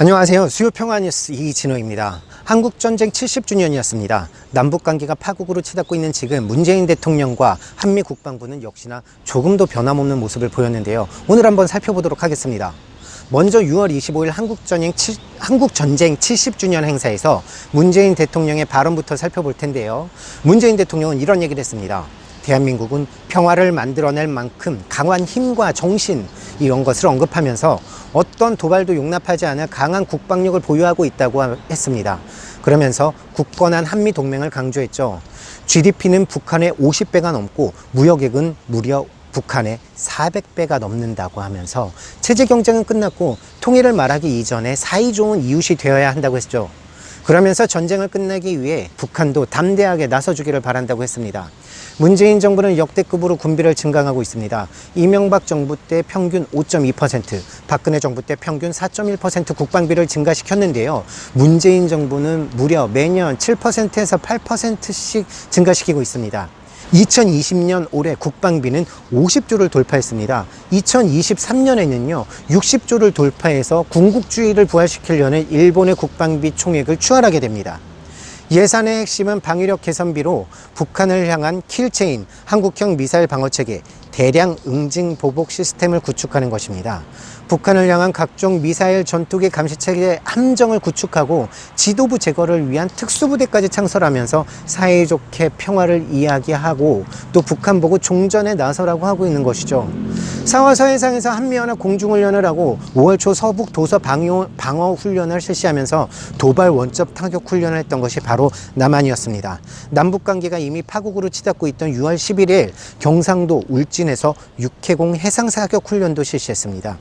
안녕하세요. 수요평화뉴스 이진호입니다. 한국전쟁 70주년이었습니다. 남북관계가 파국으로 치닫고 있는 지금 문재인 대통령과 한미 국방부는 역시나 조금도 변함없는 모습을 보였는데요. 오늘 한번 살펴보도록 하겠습니다. 먼저 6월 25일 한국전쟁, 치, 한국전쟁 70주년 행사에서 문재인 대통령의 발언부터 살펴볼 텐데요. 문재인 대통령은 이런 얘기를 했습니다. 대한민국은 평화를 만들어낼 만큼 강한 힘과 정신 이런 것을 언급하면서 어떤 도발도 용납하지 않을 강한 국방력을 보유하고 있다고 했습니다. 그러면서 굳건한 한미 동맹을 강조했죠. GDP는 북한의 50배가 넘고 무역액은 무려 북한의 400배가 넘는다고 하면서 체제 경쟁은 끝났고 통일을 말하기 이전에 사이 좋은 이웃이 되어야 한다고 했죠. 그러면서 전쟁을 끝내기 위해 북한도 담대하게 나서주기를 바란다고 했습니다. 문재인 정부는 역대급으로 군비를 증강하고 있습니다. 이명박 정부 때 평균 5.2%, 박근혜 정부 때 평균 4.1% 국방비를 증가시켰는데요. 문재인 정부는 무려 매년 7%에서 8%씩 증가시키고 있습니다. 2020년 올해 국방비는 50조를 돌파했습니다. 2023년에는요, 60조를 돌파해서 군국주의를 부활시키려는 일본의 국방비 총액을 추월하게 됩니다. 예산의 핵심은 방위력 개선비로 북한을 향한 킬체인 한국형 미사일 방어체계 대량 응징 보복 시스템을 구축하는 것입니다. 북한을 향한 각종 미사일 전투기 감시체계 함정을 구축하고 지도부 제거를 위한 특수부대까지 창설하면서 사이좋게 평화를 이야기하고 또 북한 보고 종전에 나서라고 하고 있는 것이죠. 사화 서해상에서 한미연합 공중훈련을 하고 5월 초 서북 도서 방어, 방어 훈련을 실시하면서 도발 원점 타격 훈련을 했던 것이 바로 남한이었습니다. 남북 관계가 이미 파국으로 치닫고 있던 6월 11일 경상도 울진에서 육해공 해상 사격 훈련도 실시했습니다.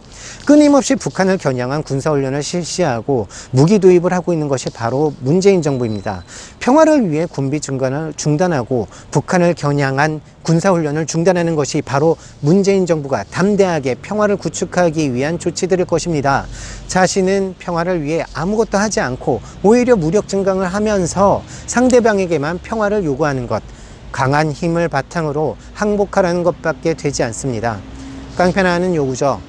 끊임없이 북한을 겨냥한 군사 훈련을 실시하고 무기 도입을 하고 있는 것이 바로 문재인 정부입니다. 평화를 위해 군비 중간을 중단하고 북한을 겨냥한 군사훈련을 중단하는 것이 바로 문재인 정부가 담대하게 평화를 구축하기 위한 조치들일 것입니다. 자신은 평화를 위해 아무것도 하지 않고 오히려 무력 증강을 하면서 상대방에게만 평화를 요구하는 것, 강한 힘을 바탕으로 항복하라는 것밖에 되지 않습니다. 깡패나는 요구죠.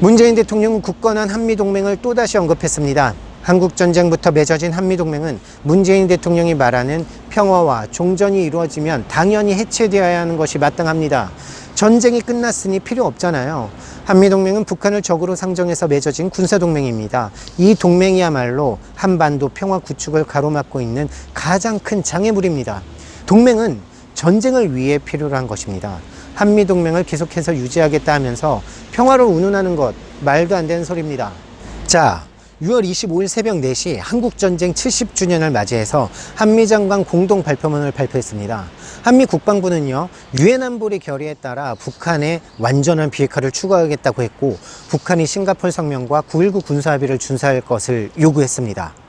문재인 대통령은 굳건한 한미동맹을 또다시 언급했습니다. 한국전쟁부터 맺어진 한미동맹은 문재인 대통령이 말하는 평화와 종전이 이루어지면 당연히 해체되어야 하는 것이 마땅합니다. 전쟁이 끝났으니 필요 없잖아요. 한미동맹은 북한을 적으로 상정해서 맺어진 군사동맹입니다. 이 동맹이야말로 한반도 평화 구축을 가로막고 있는 가장 큰 장애물입니다. 동맹은 전쟁을 위해 필요로 한 것입니다. 한미동맹을 계속해서 유지하겠다 하면서 평화를 운운하는 것 말도 안 되는 소리입니다. 자, 6월 25일 새벽 4시 한국전쟁 70주년을 맞이해서 한미장관 공동 발표문을 발표했습니다. 한미 국방부는요, 유엔 안보리 결의에 따라 북한의 완전한 비핵화를 추구하겠다고 했고, 북한이 싱가폴 성명과 9.19 군사합의를 준수할 것을 요구했습니다.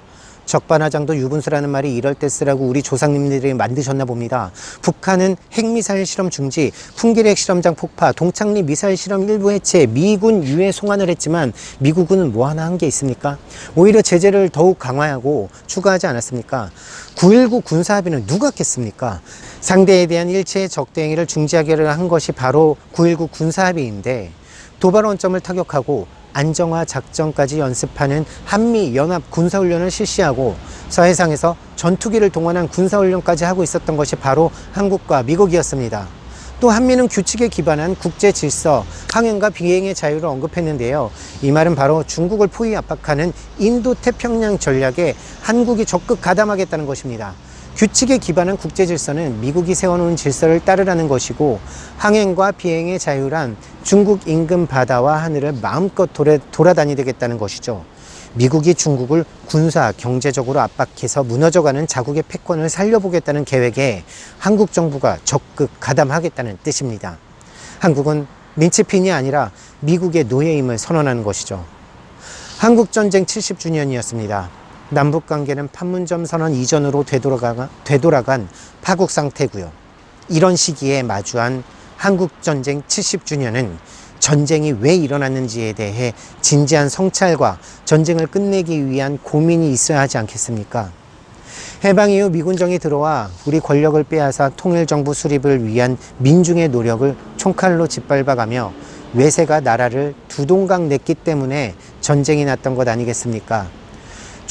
적반하장도 유분수라는 말이 이럴 때 쓰라고 우리 조상님들이 만드셨나 봅니다. 북한은 핵미사일 실험 중지, 풍기리 핵실험장 폭파, 동창리 미사일 실험 일부 해체, 미군 유해 송환을 했지만 미국은 뭐 하나 한 게 있습니까? 오히려 제재를 더욱 강화하고 추가하지 않았습니까? 9.19 군사합의는 누가 깼습니까? 상대에 대한 일체의 적대 행위를 중지하기를 한 것이 바로 9.19 군사합의인데 도발 원점을 타격하고 안정화 작전까지 연습하는 한미 연합 군사훈련을 실시하고 서해상에서 전투기를 동원한 군사훈련까지 하고 있었던 것이 바로 한국과 미국이었습니다. 또 한미는 규칙에 기반한 국제 질서, 항행과 비행의 자유를 언급했는데요. 이 말은 바로 중국을 포위 압박하는 인도 태평양 전략에 한국이 적극 가담하겠다는 것입니다. 규칙에 기반한 국제 질서는 미국이 세워놓은 질서를 따르라는 것이고 항행과 비행의 자유란 중국 인근 바다와 하늘을 마음껏 돌아, 돌아 다니겠다는 것이죠. 미국이 중국을 군사, 경제적으로 압박해서 무너져가는 자국의 패권을 살려보겠다는 계획에 한국 정부가 적극 가담하겠다는 뜻입니다. 한국은 민치핀이 아니라 미국의 노예임을 선언하는 것이죠. 한국전쟁 70주년이었습니다. 남북 관계는 판문점 선언 이전으로 되돌아가, 되돌아간 파국 상태고요. 이런 시기에 마주한 한국 전쟁 70주년은 전쟁이 왜 일어났는지에 대해 진지한 성찰과 전쟁을 끝내기 위한 고민이 있어야 하지 않겠습니까? 해방 이후 미군정이 들어와 우리 권력을 빼앗아 통일정부 수립을 위한 민중의 노력을 총칼로 짓밟아가며 외세가 나라를 두 동강 냈기 때문에 전쟁이 났던 것 아니겠습니까?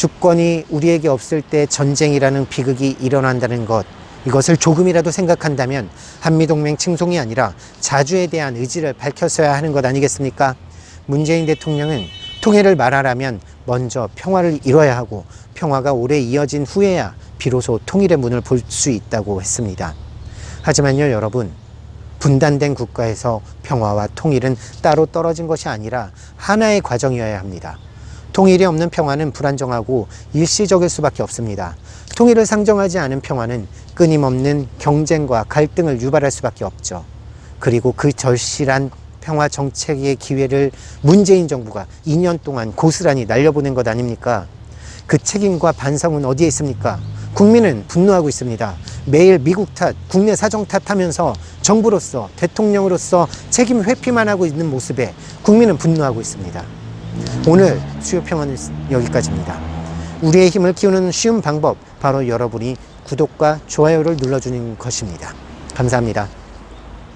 주권이 우리에게 없을 때 전쟁이라는 비극이 일어난다는 것, 이것을 조금이라도 생각한다면 한미동맹 칭송이 아니라 자주에 대한 의지를 밝혔어야 하는 것 아니겠습니까? 문재인 대통령은 통일을 말하라면 먼저 평화를 이뤄야 하고 평화가 오래 이어진 후에야 비로소 통일의 문을 볼 수 있다고 했습니다. 하지만요, 여러분. 분단된 국가에서 평화와 통일은 따로 떨어진 것이 아니라 하나의 과정이어야 합니다. 통일이 없는 평화는 불안정하고 일시적일 수밖에 없습니다. 통일을 상정하지 않은 평화는 끊임없는 경쟁과 갈등을 유발할 수밖에 없죠. 그리고 그 절실한 평화 정책의 기회를 문재인 정부가 2년 동안 고스란히 날려보낸 것 아닙니까? 그 책임과 반성은 어디에 있습니까? 국민은 분노하고 있습니다. 매일 미국 탓, 국내 사정 탓하면서 정부로서 대통령으로서 책임 회피만 하고 있는 모습에 국민은 분노하고 있습니다. 오늘 수요 평화는 여기까지입니다. 우리의 힘을 키우는 쉬운 방법 바로 여러분이 구독과 좋아요를 눌러주는 것입니다. 감사합니다.